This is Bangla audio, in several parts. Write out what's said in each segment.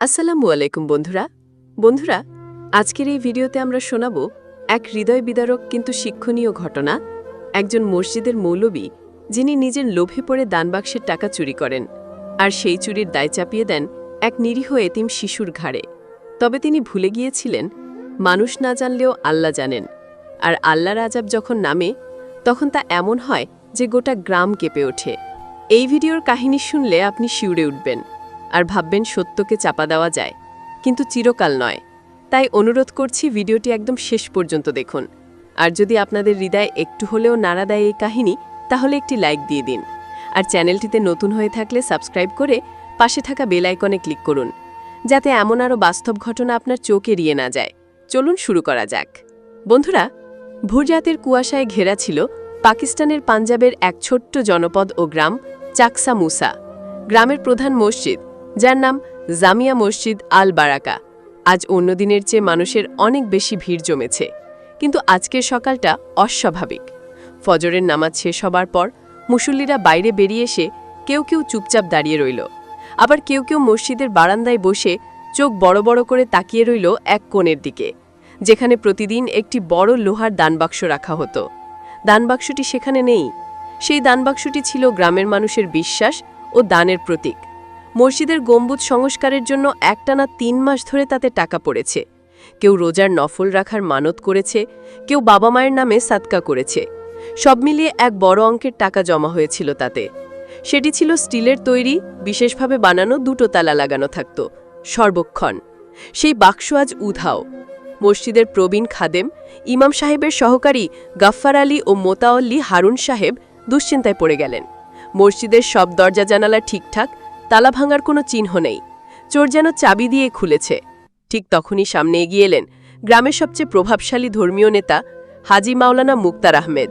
আসসালামু আলাইকুম বন্ধুরা। বন্ধুরা, আজকের এই ভিডিওতে আমরা শোনাব এক হৃদয় বিদারক কিন্তু শিক্ষণীয় ঘটনা, একজন মসজিদের মৌলবী যিনি নিজের লোভে পড়ে দানবাক্সের টাকা চুরি করেন আর সেই চুরির দায় চাপিয়ে দেন এক নিরীহ এতিম শিশুর ঘাড়ে। তবে তিনি ভুলে গিয়েছিলেন, মানুষ না জানলেও আল্লাহ জানেন। আর আল্লাহর আজাব যখন নামে, তখন তা এমন হয় যে গোটা গ্রাম কেঁপে ওঠে। এই ভিডিওর কাহিনী শুনলে আপনি শিউরে উঠবেন। আর ভাববেন সত্যকে চাপা দেওয়া যায়। কিন্তু চিরকাল নয়। তাই অনুরোধ করছি ভিডিওটি একদম শেষ পর্যন্ত দেখুন। আর যদি আপনাদের হৃদয় একটু হলেও নাড়া দেয় এই কাহিনী, তাহলে একটি লাইক দিয়ে দিন। আর চ্যানেলটিতে নতুন হয়ে থাকলে সাবস্ক্রাইব করে পাশে থাকা বেল আইকনে ক্লিক করুন। যাতে এমন আরও বাস্তব ঘটনা আপনার চোখ এড়িয়ে না যায়। চলুন শুরু করা যাক। বন্ধুরা ভোররাতের কুয়াশায় ঘেরা ছিল পাকিস্তানের পাঞ্জাবের এক ছোট্ট জনপদ ও গ্রাম চাকসা মুসা। গ্রামের প্রধান মসজিদ। যার নাম জামিয়া মসজিদ আল বারাকা। আজ অন্য দিনের চেয়ে মানুষের অনেক বেশি ভিড় জমেছে। কিন্তু আজকের সকালটা অস্বাভাবিক। ফজরের নামাজ শেষ হবার পর মুসল্লিরা বাইরে বেরিয়ে এসে কেউ কেউ চুপচাপ দাঁড়িয়ে রইল। আবার কেউ কেউ মসজিদের বারান্দায় বসে চোখ বড় বড় করে তাকিয়ে রইল এক কোণের দিকে, যেখানে প্রতিদিন একটি বড় লোহার দানবাক্স রাখা হতো। দানবাক্সটি সেখানে নেই। সেই দানবাক্সটি ছিল গ্রামের মানুষের বিশ্বাস ও দানের প্রতীক। মসজিদের গম্বুজ সংস্কারের জন্য একটানা তিন মাস ধরে তাতে টাকা পড়েছে। কেউ রোজার নফল রাখার মানত করেছে, কেউ বাবা মায়ের নামে সাতকা করেছে। সব মিলিয়ে এক বড় অঙ্কের টাকা জমা হয়েছিল তাতে। সেটি ছিল স্টিলের তৈরি, বিশেষভাবে বানানো দুটো তালা লাগানো থাকত, সর্বক্ষণ। সেই বাক্স আজ উধাও। মসজিদের প্রবীণ খাদেম, ইমাম সাহেবের সহকারী গাফফার আলী ও মোতাওয়াল্লি হারুন সাহেব দুশ্চিন্তায় পড়ে গেলেন। মসজিদের সব দরজা জানালা ঠিকঠাক তালা ভাঙার কোনো চিহ্ন নেই। চোর যেন চাবি দিয়ে খুলেছে। ঠিক তখনই সামনে এগিয়ে এলেন গ্রামের সবচেয়ে প্রভাবশালী ধর্মীয় নেতা হাজি মাওলানা মুক্তার আহমেদ।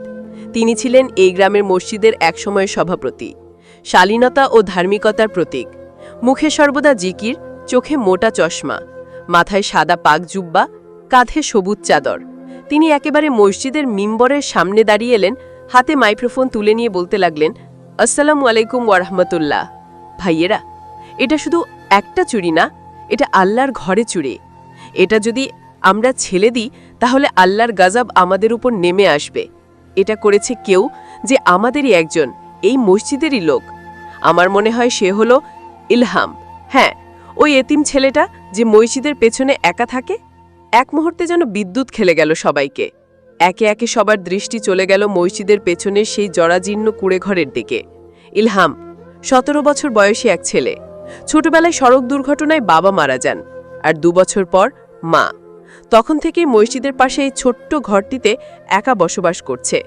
তিনি ছিলেন এই গ্রামের মসজিদের একসময়ের সভাপতি। শালীনতা ও ধার্মিকতার প্রতীক। মুখে সর্বদা জিকির, চোখে মোটা চশমা, মাথায় সাদা পাক জুব্বা, কাঁধে সবুজ চাদর। তিনি একেবারে মসজিদের মিম্বরের সামনে দাঁড়িয়ে এলেন, হাতে মাইক্রোফোন তুলে নিয়ে বলতে লাগলেন, আসসালামু আলাইকুম ওয়ারহমতুল্লাহ ভাইয়েরা, এটা শুধু একটা চুরি না, এটা আল্লাহর ঘরে চুরি। এটা যদি আমরা ছেলে দিই, তাহলে আল্লাহর গাজাব আমাদের উপর নেমে আসবে। এটা করেছে কেউ যে আমাদেরই একজন, এই মসজিদেরই লোক। আমার মনে হয় সে হলো ইলহাম। হ্যাঁ ওই এতিম ছেলেটা যে মসজিদের পেছনে একা থাকে, এক মুহূর্তে যেন বিদ্যুৎ খেলে গেল সবাইকে। একে একে সবার দৃষ্টি চলে গেল মসজিদের পেছনের সেই জরাজীর্ণ কুড়েঘরের দিকে। ইলহাম সতেরো বছর বয়সী এক ছেলে। ছোটবেলায় সড়ক দুর্ঘটনায় বাবা মারা যান আর দু বছর পর মা। তখন থেকে মসজিদের পাশে এই ছোট্ট ঘরটিতে একা বসবাস করছে।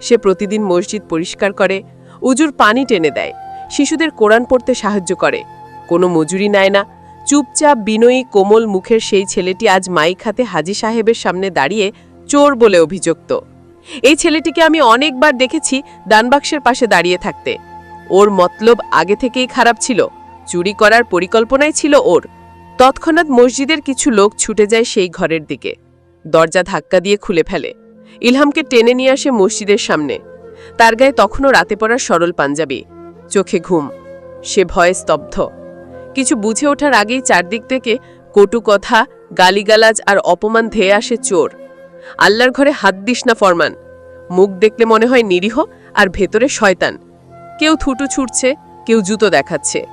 সে প্রতিদিন মসজিদ পরিষ্কার করে, উজুর পানি টেনে দেয়, শিশুদের কোরআন পড়তে সাহায্য করে। কোনো মজুরি নেয় না, চুপচাপ বিনয়ী, কোমল মুখের সেই ছেলেটি আজ মাইক হাতে হাজি সাহেবের সামনে দাঁড়িয়ে চোর বলে অভিযুক্ত। এই ছেলেটিকে আমি অনেকবার দেখেছি দানবাক্সের পাশে দাঁড়িয়ে থাকতে। ওর মতলব আগে থেকেই খারাপ ছিল। চুরি করার পরিকল্পনাই ছিল ওর। তৎক্ষণাৎ মসজিদের কিছু লোক ছুটে যায় সেই ঘরের দিকে। দরজা ধাক্কা দিয়ে খুলে ফেলে। ইলহামকে টেনে নিয়ে আসে মসজিদের সামনে। তার গায়ে তখনও রাতে পড়ার সরল পাঞ্জাবি। চোখে ঘুম। সে ভয়ে স্তব্ধ। কিছু বুঝে ওঠার আগেই চারদিক থেকে কটু কথা, গালিগালাজ আর অপমান ধেয়ে আসে চোর। আল্লাহর ঘরে হাত দিস না ফরমান। মুখ দেখলে মনে হয় নিরীহ আর ভেতরে শয়তান। কেউ থুটু ছুটছে, কেউ জুতো দেখাচ্ছে।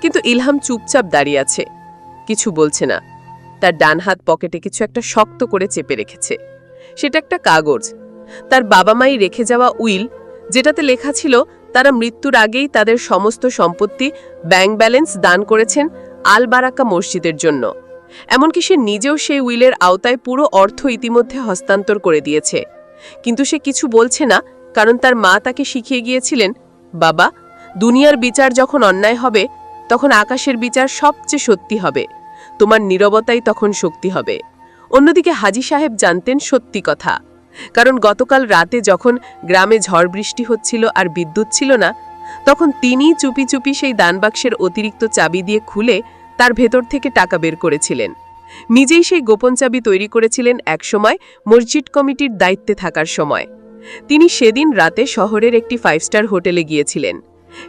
কিন্তু ইলহাম চুপচাপ দাঁড়িয়ে আছে। কিছু বলছে না। তার ডান হাত পকেটে কিছু একটা শক্ত করে চেপে রেখেছে। সেটা একটা কাগজ। তার বাবা মাই রেখে যাওয়া উইল, যেটাতে লেখা ছিল, তারা মৃত্যুর আগেই তাদের সমস্ত সম্পত্তি ব্যাংক ব্যালেন্স দান করেছেন আল বারাকা মসজিদের জন্য। এমনকি সে নিজেও সেই উইলের আওতায় পুরো অর্থ ইতিমধ্যে হস্তান্তর করে দিয়েছে। কিন্তু সে কিছু বলছে না, কারণ তার মা তাকে শিখিয়ে গিয়েছিলেন বাবা, দুনিয়ার বিচার যখন অন্যায় হবে, তখন আকাশের বিচার সবচেয়ে সত্যি হবে। তোমার নীরবতাই তখন শক্তি হবে। অন্যদিকে হাজি সাহেব জানতেন সত্যি কথা। কারণ গতকাল রাতে যখন গ্রামে ঝড় বৃষ্টি হচ্ছিল আর বিদ্যুৎ ছিল না, তখন তিনি চুপি চুপি সেই দানবাক্সের অতিরিক্ত চাবি দিয়ে খুলে তার ভেতর থেকে টাকা বের করেছিলেন। নিজেই সেই গোপন চাবি তৈরি করেছিলেন একসময় মসজিদ কমিটির দায়িত্বে থাকার সময়। তিনি সেদিন রাতে শহরের একটি ফাইভ স্টার হোটেলে গিয়েছিলেন।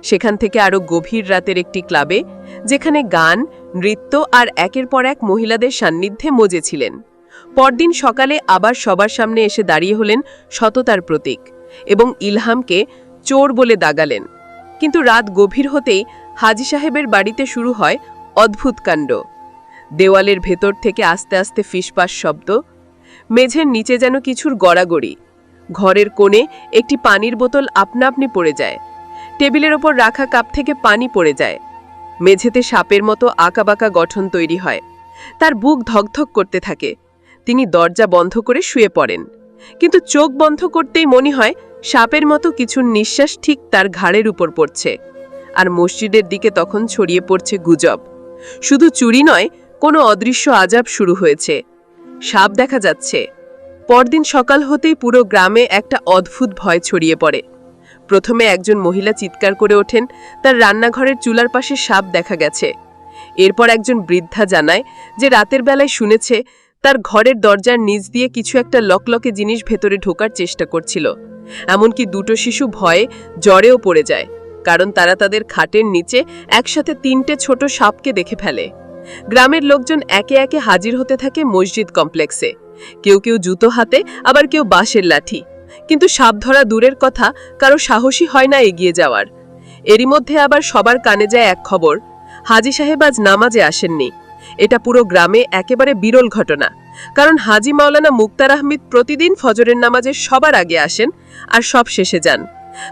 সেখান থেকে আরও গভীর রাতের একটি ক্লাবে, যেখানে গান, নৃত্য আর একের পর এক মহিলাদের সান্নিধ্যে মজেছিলেন। পরদিন সকালে আবার সবার সামনে এসে দাঁড়িয়ে হলেন সততার প্রতীক এবং ইলহামকে চোর বলে দাগালেন। কিন্তু রাত গভীর হতেই হাজি সাহেবের বাড়িতে শুরু হয় অদ্ভুত কাণ্ড। দেওয়ালের ভেতর থেকে আস্তে আস্তে ফিসপাস শব্দ, মেঝের নিচে যেন কিছুর গড়াগড়ি ঘরের কোণে একটি পানির বোতল আপনা আপনি পড়ে যায়। টেবিলের ওপর রাখা কাপ থেকে পানি পড়ে যায়। মেঝেতে সাপের মতো আঁকাবাঁকা গঠন তৈরি হয়। তার বুক ধকধক করতে থাকে। তিনি দরজা বন্ধ করে শুয়ে পড়েন। কিন্তু চোখ বন্ধ করতেই মনে হয় সাপের মতো কিছু নিঃশ্বাস ঠিক তার ঘাড়ের উপর পড়ছে। আর মসজিদের দিকে তখন ছড়িয়ে পড়ছে গুজব। শুধু চুরি নয়, কোনো অদৃশ্য আজাব শুরু হয়েছে। সাপ দেখা যাচ্ছে। পরদিন সকাল হতেই পুরো গ্রামে একটা অদ্ভুত ভয় ছড়িয়ে পড়ে। প্রথমে একজন মহিলা চিৎকার করে ওঠেন, তার রান্নাঘরের চুলার পাশে সাপ দেখা গেছে। এরপর একজন বৃদ্ধা জানায় যে রাতের বেলায় শুনেছে, তার ঘরের দরজার নিচ দিয়ে কিছু একটা লকলকে জিনিস ভেতরে ঢোকার চেষ্টা করছিল। এমনকি দুটো শিশু ভয়ে জ্বরেও পড়ে যায়, কারণ তারা তাদের খাটের নিচে একসাথে তিনটে ছোট সাপকে দেখে ফেলে। গ্রামের লোকজন একে একে হাজির হতে থাকে মসজিদ কমপ্লেক্সে। কেউ কেউ জুতো হাতে, আবার কেউ বাঁশের লাঠি। কিন্তু সাপ ধরা দূরের কথা, কারও সাহসী হয় না এগিয়ে যাওয়ার। এরই মধ্যে আবার সবার কানে যায় এক খবর, হাজি সাহেব আজ নামাজে আসেননি। এটা পুরো গ্রামে একেবারে বিরল ঘটনা। কারণ হাজি মাওলানা মুক্তার আহমেদ প্রতিদিন ফজরের নামাজে সবার আগে আসেন আর সব শেষে যান।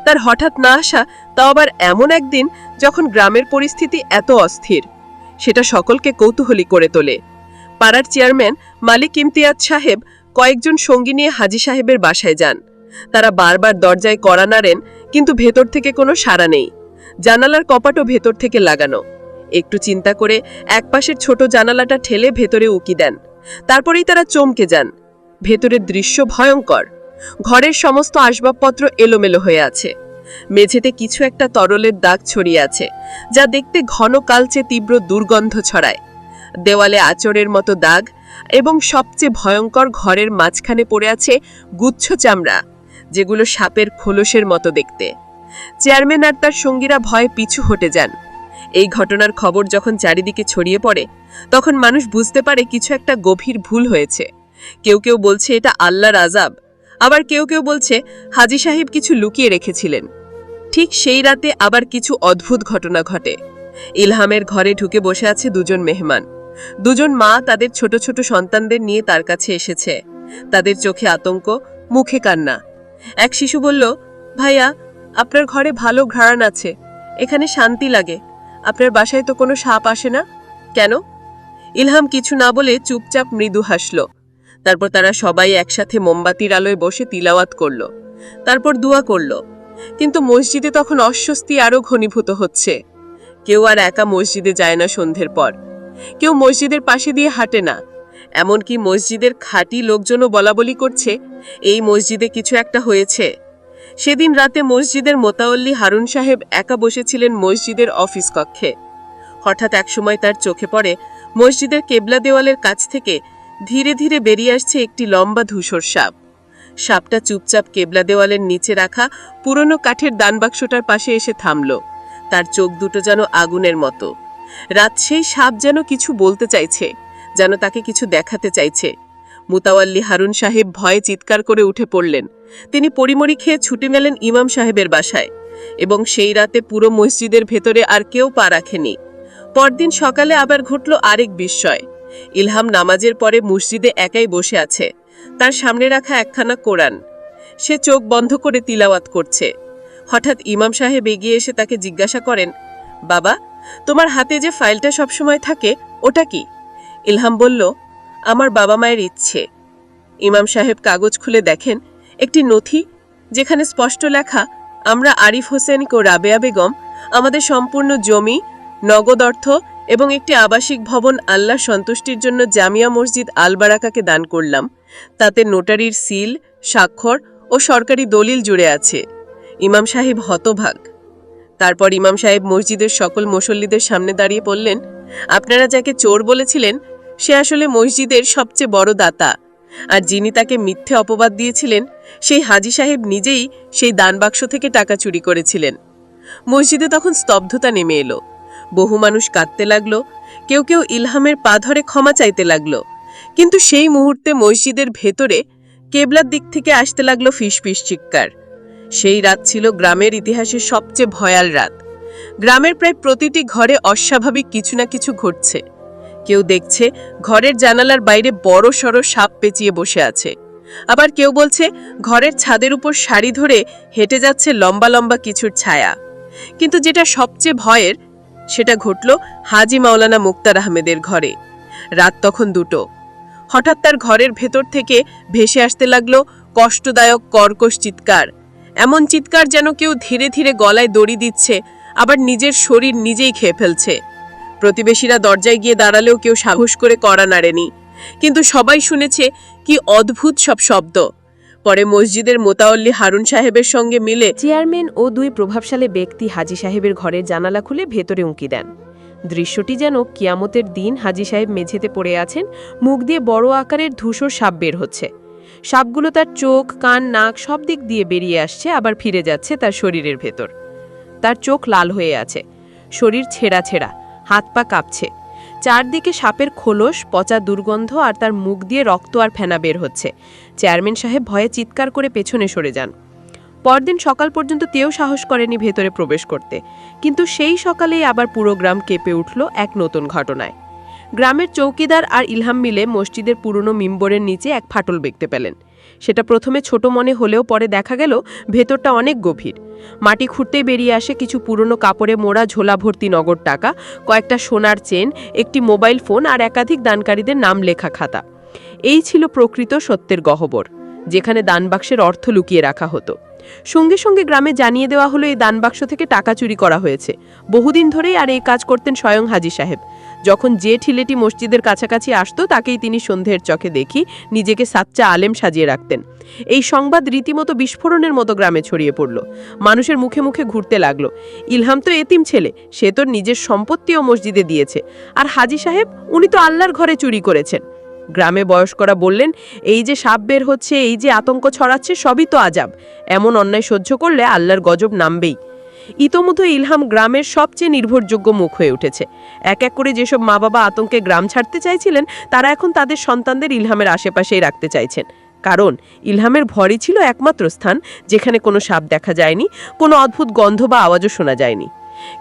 তার হঠাৎ না আসা, তাও আবার এমন একদিন যখন গ্রামের পরিস্থিতি এত অস্থির। সেটা সকলকে কৌতূহলী করে তোলে। পাড়ার চেয়ারম্যান মালিক ইমতিয়াজ সাহেব কয়েকজন সঙ্গী নিয়ে হাজি সাহেবের বাসায় যান। তারা বারবার দরজায় কড়া নাড়েন, কিন্তু ভেতর থেকে কোনো সাড়া নেই। জানালার কপাটও ভেতর থেকে লাগানো। একটু চিন্তা করে একপাশের ছোট জানালাটা ঠেলে ভেতরে উকি দেন। তারপরেই তারা চমকে যান। ভেতরের দৃশ্য ভয়ঙ্কর। ঘরের সমস্ত আসবাবপত্র এলোমেলো হয়ে আছে। মেঝেতে কিছু একটা তরলের দাগ ছড়িয়ে আছে, যা দেখতে ঘন কালচে তীব্র দুর্গন্ধ ছড়ায়। দেওয়ালে আচরের মতো দাগ এবং সবচেয়ে ভয়ঙ্কর ঘরের মাঝখানে পড়ে আছে গুচ্ছ চামড়া, যেগুলো সাপের খোলসের মতো দেখতে। চেয়ারম্যান আর তার সঙ্গীরা ভয়ে পিছু হটে যান। এই ঘটনার খবর যখন চারিদিকে ছড়িয়ে পড়ে, তখন মানুষ বুঝতে পারে কিছু একটা গভীর ভুল হয়েছে। কেউ কেউ বলছে এটা আল্লাহর আজাব আবার কেউ কেউ বলছে হাজি সাহেব কিছু লুকিয়ে রেখেছিলেন। ঠিক সেই রাতে আবার কিছু অদ্ভুত ঘটনা ঘটে। ইলহামের ঘরে ঢুকে বসে আছে দুজন মেহমান। দুজন মা তাদের ছোট ছোট সন্তানদের নিয়ে তার কাছে এসেছে। তাদের চোখে আতঙ্ক, মুখে কান্না। এক শিশু বলল, ভাইয়া, আপনার ঘরে ভালো ঘ্রাণ আছে। এখানে শান্তি লাগে। আপনার বাসায় তো কোনো সাপ আসে না। কেন? ইলহাম কিছু না বলে চুপচাপ মৃদু হাসল। তারপর তারা সবাই একসাথে মোমবাতির আলোয় বসে তিলাওয়াত করল। তারপর দোয়া করল। কিন্তু মসজিদে তখন অস্বস্তি আরও ঘনীভূত হচ্ছে। কেউ আর একা মসজিদে যায় না সন্ধ্যের পর। কেউ মসজিদের পাশে দিয়ে হাঁটে না। এমনকি মসজিদের খাঁটি লোকজনও বলাবলি করছে, এই মসজিদে কিছু একটা হয়েছে। সেদিন রাতে মসজিদের মোতাউল্লি হারুন সাহেব একা বসেছিলেন মসজিদের অফিস কক্ষে। হঠাৎ একসময় তার চোখে পড়ে মসজিদের কেবলা দেওয়ালের কাছ থেকে ধীরে ধীরে বেরিয়ে আসছে একটি লম্বা ধূসর সাপ। সাপটা চুপচাপ কেবলা দেওয়ালের নিচে রাখা পুরনো কাঠের দানবাক্সটার পাশে এসে থামল। তার চোখ দুটো যেন আগুনের মতো। রাত সেই সাপ যেন কিছু বলতে চাইছে, যেন তাকে কিছু দেখাতে চাইছে। মুতাওয়াল্লি হারুন সাহেব ভয়ে চিৎকার করে উঠে পড়লেন। তিনি পরিমরি খেয়ে ছুটে গেলেন ইমাম সাহেবের বাসায় এবং সেই রাতে পুরো মসজিদের ভেতরে আর কেউ পা রাখেনি। পরদিন সকালে আবার ঘটল আরেক বিস্ময়। ইলহাম নামাজের পরে মসজিদে একাই বসে আছে। তার সামনে রাখা একখানা কোরআন। সে চোখ বন্ধ করে তিলাওয়াত করছে। হঠাৎ ইমাম সাহেব এগিয়ে এসে তাকে জিজ্ঞাসা করেন, বাবা তোমার হাতে যে ফাইলটা সবসময় থাকে, ওটা কি? ইলহাম বলল, আমার বাবা মায়ের ইচ্ছে। ইমাম সাহেব কাগজ খুলে দেখেন, একটি নথি যেখানে স্পষ্ট লেখা, আমরা আরিফ হোসেন ও রাবেয়া বেগম, আমাদের সম্পূর্ণ জমি, নগদ অর্থ এবং একটি আবাসিক ভবন আল্লাহ সন্তুষ্টির জন্য জামিয়া মসজিদ আলবারাকাকে দান করলাম। তাতে নোটারির সিল, স্বাক্ষর ও সরকারি দলিল জুড়ে আছে। ইমাম সাহেব হতভাগ। তারপর ইমাম সাহেব মসজিদের সকল মুসল্লিদের সামনে দাঁড়িয়ে বললেন, আপনারা যাকে চোর বলেছিলেন, সে আসলে মসজিদের সবচেয়ে বড় দাতা। আর যিনি তাকে মিথ্যে অপবাদ দিয়েছিলেন, সেই হাজি সাহেব নিজেই সেই দানবাক্স থেকে টাকা চুরি করেছিলেন। মসজিদে তখন স্তব্ধতা নেমে এলো। বহু মানুষ কাঁদতে লাগল, কেউ কেউ ইলহামের পা ধরে ক্ষমা চাইতে লাগল। কিন্তু সেই মুহূর্তে মসজিদের ভেতরে কেবলার দিক থেকে আসতে লাগল ফিসফিস চিৎকার। সেই রাত ছিল গ্রামের ইতিহাসে সবচেয়ে ভয়াল রাত। গ্রামের প্রায় প্রতিটি ঘরে অস্বাভাবিক কিছু না কিছু ঘটছে। কেউ দেখছে ঘরের জানালার বাইরে বড় সড় সাপ পেঁচিয়ে বসে আছে। আবার কেউ বলছে ঘরের ছাদের উপর শাড়ি ধরে হেঁটে যাচ্ছে লম্বা লম্বা কিছুর ছায়া। কিন্তু যেটা সবচেয়ে ভয়ের, সেটা ঘটল হাজি মাওলানা মুক্তার আহমেদের ঘরে। রাত তখন দুটো। হঠাৎ তার ঘরের ভেতর থেকে ভেসে আসতে লাগল কষ্টদায়ক কর্কশ চিৎকার। এমন চিৎকার যেন কেউ ধীরে ধীরে গলায় দড়ি দিচ্ছে, আবার নিজের শরীর নিজেই খেয়ে ফেলছে। প্রতিবেশীরা দরজায় গিয়ে দাঁড়ালেও কেউ সাহস করে কড়া নাড়েনি। কিন্তু সবাই শুনেছে, কি অদ্ভুত সব শব্দ। পরে মসজিদের মোতাওল্লি হারুন সাহেবের সঙ্গে মিলে চেয়ারম্যান ও দুই প্রভাবশালী ব্যক্তি হাজি সাহেবের ঘরের জানালা খুলে ভেতরে উঁকি দেন। দৃশ্যটি যেন কিয়ামতের দিন হাজি সাহেব মেঝেতে পড়ে আছেন, মুখ দিয়ে বড় আকারের ধূসর সাপ বের হচ্ছে। সাপগুলো তার চোখ, কান, নাক সব দিক দিয়ে বেরিয়ে আসছে, আবার ফিরে যাচ্ছে তার শরীরের ভেতর। তার চোখ লাল হয়ে আছে। শরীর ছেঁড়া ছেঁড়া, হাত পা কাঁপছে। চারদিকে সাপের খোলস, পচা দুর্গন্ধ আর তার মুখ দিয়ে রক্ত আর ফেনা বের হচ্ছে। চেয়ারম্যান সাহেব ভয়ে চিৎকার করে পেছনে সরে যান। পরদিন সকাল পর্যন্ত তেও সাহস করেনি ভেতরে প্রবেশ করতে। কিন্তু সেই সকালেই আবার পুরো গ্রাম কেঁপে উঠল এক নতুন ঘটনায়। গ্রামের চৌকিদার আর ইলহাম মিলে মসজিদের পুরনো মিম্বরের নিচে এক ফাটল দেখতে পেলেন। সেটা প্রথমে ছোট মনে হলেও পরে দেখা গেল ভেতরটা অনেক গভীর। মাটি খুঁড়তেই বেরিয়ে আসে কিছু পুরনো কাপড়ে মোড়া ঝোলা ভর্তি নগদ টাকা, কয়েকটা সোনার চেন, একটি মোবাইল ফোন আর একাধিক দানকারীদের নাম লেখা খাতা। এই ছিল প্রকৃত সত্যের গহ্বর, যেখানে দানবাক্সের অর্থ লুকিয়ে রাখা হতো। সঙ্গে সঙ্গে গ্রামে জানিয়ে দেওয়া হলো, এই দানবাক্স থেকে টাকা চুরি করা হয়েছে। বহুদিন ধরেই আর এই কাজ করতেন স্বয়ং হাজি সাহেব। যখন যে ঠিলেটি মসজিদের কাছাকাছি আসতো, তাকেই তিনি সন্ধ্যের চোখে দেখি নিজেকে সাচ্চা আলেম সাজিয়ে রাখতেন। এই সংবাদ রীতিমতো বিস্ফোরণের মতো গ্রামে ছড়িয়ে পড়ল। মানুষের মুখে মুখে ঘুরতে লাগল। ইলহাম তো এতিম ছেলে, সে তোর নিজের সম্পত্তিও মসজিদে দিয়েছে। আর হাজি সাহেব, উনি তো আল্লাহর ঘরে চুরি করেছেন। গ্রামে বয়স্করা বললেন, এই যে সাপ বের হচ্ছে, এই যে আতঙ্ক ছড়াচ্ছে, সবই তো আজাব। এমন অন্যায় সহ্য করলে আল্লাহর গজব নামবেই। ইতোমধ্যে ইলহাম গ্রামের সবচেয়ে নির্ভরযোগ্য মুখ হয়ে উঠেছে। এক এক করে যেসব মা বাবা আতঙ্কে গ্রাম ছাড়তে চাইছিলেন, তারা এখন তাদের সন্তানদের ইলহামের আশেপাশেই রাখতে চাইছেন। কারণ, ইলহামের ভরই ছিল একমাত্র স্থান, যেখানে কোনো সাপ দেখা যায়নি, কোনো অদ্ভুত গন্ধ বা আওয়াজও শোনা যায়নি।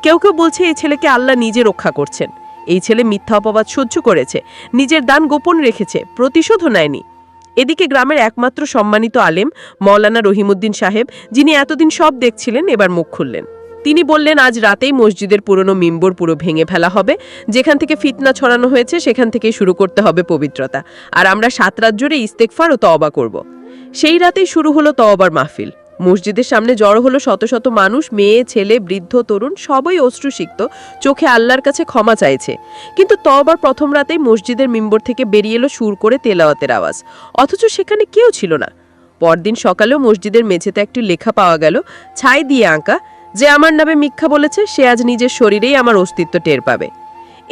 কেউ কেউ বলছে এই ছেলেকে আল্লাহ নিজে রক্ষা করছেন। এই ছেলে মিথ্যা অপবাদ সহ্য করেছে, নিজের দান গোপন রেখেছে, প্রতিশোধও নেয়নি। এদিকে গ্রামের একমাত্র সম্মানিত আলেম, মৌলানা রহিমুদ্দিন সাহেব, যিনি এতদিন সব দেখছিলেন, এবার মুখ খুললেন। তিনি বললেন, আজ রাতেই মসজিদের পুরনো মিম্বর পুরো ভেঙে ফেলা হবে। যেখান থেকে ফিতনা ছড়ানো হয়েছে, সেখান থেকে শুরু করতে হবে পবিত্রতা। আর আমরা সাত রাত জুড়ে ইস্তেকফার ও তওবা করব। সেই রাতেই শুরু হলো তওবার মাহফিল। মসজিদের সামনে জড়ো হলো শত শত মানুষ, মেয়ে, ছেলে, বৃদ্ধ, তরুণ, সবাই অশ্রুসিক্ত। চোখে আল্লাহর কাছে ক্ষমা চাইছে। কিন্তু তবার প্রথম রাতেই মসজিদের মিম্বর থেকে বেরিয়ে এলো সুর করে তেলাওয়াতের আওয়াজ। অথচ সেখানে কেউ ছিল না। পরদিন সকালেও মসজিদের মেঝেতে একটি লেখা পাওয়া গেল, ছাই দিয়ে আঁকা যে আমার নামে মিথ্যা বলেছে, সে আজ নিজের শরীরেই আমার অস্তিত্ব টের পাবে।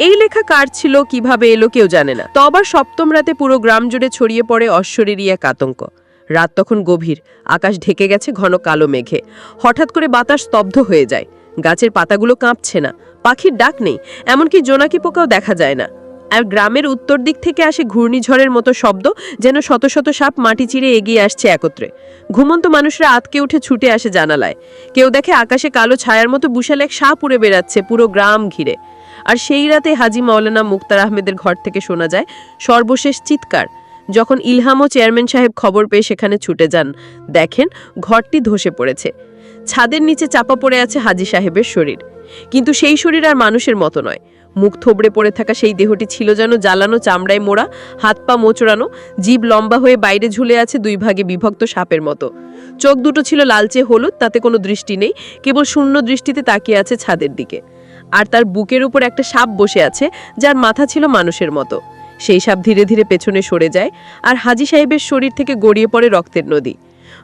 এই লেখা কার ছিল, কীভাবে এলো কেউ জানে না। তবার সপ্তম রাতে পুরো গ্রাম জুড়ে ছড়িয়ে পড়ে অশ্বরেরই এক আতঙ্ক। রাত তখন গভীর, আকাশ ঢেকে গেছে ঘন কালো মেঘে। হঠাৎ করে বাতাস স্তব্ধ হয়ে যায়। গাছের পাতাগুলো কাঁপছে না, পাখির ডাক নেই, এমনকি জোনাকি পোকাও দেখা যায় না। আর গ্রামের উত্তর দিক থেকে আসে ঘূর্ণিঝড়ের মতো শব্দ, যেন শত শত সাপ মাটি চিরে এগিয়ে আসছে একত্রে। ঘুমন্ত মানুষরা আতকে উঠে ছুটে আসে জানালায়। কেউ দেখে আকাশে কালো ছায়ার মতো বুশাল এক সাপ উড়ে বেড়াচ্ছে পুরো গ্রাম ঘিরে। আর সেই রাতে হাজি মাওলানা মুক্তার আহমেদের ঘর থেকে শোনা যায় সর্বশেষ চিৎকার। যখন ইলহাম ও চেয়ারম্যান সাহেব খবর পেয়ে সেখানে ছুটে যান, দেখেন ঘরটি ধসে পড়েছে। ছাদের নিচে চাপা পড়ে আছে হাজি সাহেবের শরীর। কিন্তু সেই শরীর আর মানুষের মতো নয়। মুখ থবড়ে পড়ে থাকা সেই দেহটি ছিল যেন জ্বালানো চামড়ায় মোড়া, হাত পা মোচড়ানো, জীব লম্বা হয়ে বাইরে ঝুলে আছে দুই ভাগে বিভক্ত সাপের মতো। চোখ দুটো ছিল লালচে হলুদ, তাতে কোনো দৃষ্টি নেই, কেবল শূন্য দৃষ্টিতে তাকিয়ে আছে ছাদের দিকে। আর তার বুকের উপর একটা সাপ বসে আছে, যার মাথা ছিল মানুষের মতো। সেই সাপ ধীরে ধীরে পেছনে সরে যায়, আর হাজি সাহেবের শরীর থেকে গড়িয়ে পড়ে রক্তের নদী।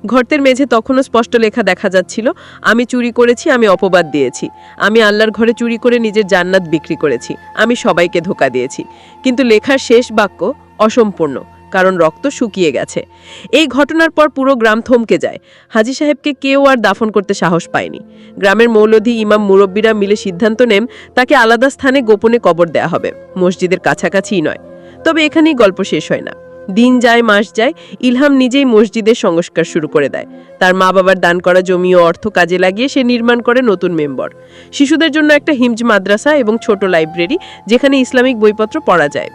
ঘরতের মেঝে তখনও স্পষ্ট লেখা দেখা যাচ্ছিল, আমি চুরি করেছি, আমি অপবাদ দিয়েছি। আমি আল্লাহর ঘরে চুরি করে নিজের জান্নাত বিক্রি করেছি। আমি সবাইকে ধোকা দিয়েছি। কিন্তু লেখার শেষ বাক্য অসম্পূর্ণ, কারণ রক্ত শুকিয়ে গেছে। এই ঘটনার পর পুরো গ্রাম থমকে যায়। হাজি সাহেবকে কেউ আর দাফন করতে সাহস পায়নি। গ্রামের মৌলধি, ইমাম, মুরব্বীরা মিলে সিদ্ধান্ত নেন, তাকে আলাদা স্থানে গোপনে কবর দেয়া হবে। মসজিদের কাছাকাছিই নয়। তবে এখানেই গল্প শেষ হয় না। দিন যায়, মাস যায়, ইলহাম নিজেই মসজিদের সংস্কার শুরু করে দেয়। তার মা বাবার দান করা জমি ও অর্থ কাজে লাগিয়ে সে নির্মাণ করে নতুন মেম্বর। শিশুদের জন্য একটা হিমজ মাদ্রাসা এবং ছোট লাইব্রেরি, যেখানে ইসলামিক বইপত্র পড়া যায়।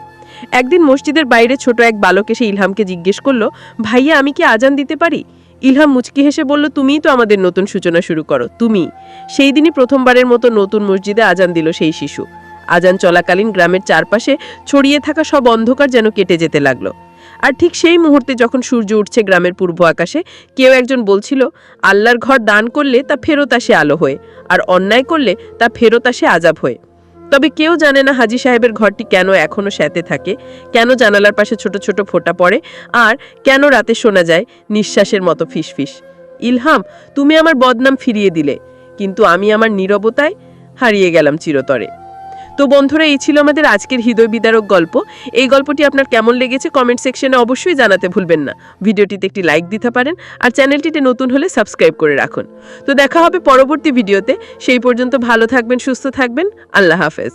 একদিন মসজিদের বাইরে ছোট এক বালক এসে ইলহামকে জিজ্ঞেস করল, ভাইয়া, আমি কি আজান দিতে পারি? ইলহাম মুচকি হেসে বলল, তুমিই তো আমাদের নতুন সূচনা শুরু করো তুমি সেই দিনই প্রথমবারের মতো নতুন মসজিদে আজান দিল সেই শিশু। আজান চলাকালীন গ্রামের চারপাশে ছড়িয়ে থাকা সব অন্ধকার যেন কেটে যেতে লাগল। আর ঠিক সেই মুহূর্তে যখন সূর্য উঠছে গ্রামের পূর্ব আকাশে, কেউ একজন বলছিল, আল্লাহর ঘর দান করলে তা ফেরত আসে আলো হয়ে, আর অন্যায় করলে তা ফেরত আসে আজাব হয়ে। তবে কেউ জানে না হাজি সাহেবের ঘরটি কেন এখনও স্যাতে থাকে, কেন জানালার পাশে ছোট ছোট ফোঁটা পড়ে, আর কেন রাতে শোনা যায় নিঃশ্বাসের মতো ফিসফিস। ইলহাম, তুমি আমার বদনাম ফিরিয়ে দিলে, কিন্তু আমি আমার নীরবতায় হারিয়ে গেলাম চিরতরে। তো বন্ধুরা, এই ছিল আমাদের আজকের হৃদয় বিদারক গল্প। এই গল্পটি আপনার কেমন লেগেছে কমেন্ট সেকশনে অবশ্যই জানাতে ভুলবেন না। ভিডিওটিতে একটি লাইক দিতে পারেন আর চ্যানেলটিতে নতুন হলে সাবস্ক্রাইব করে রাখুন। তো দেখা হবে পরবর্তী ভিডিওতে। সেই পর্যন্ত ভালো থাকবেন, সুস্থ থাকবেন। আল্লাহ হাফেজ।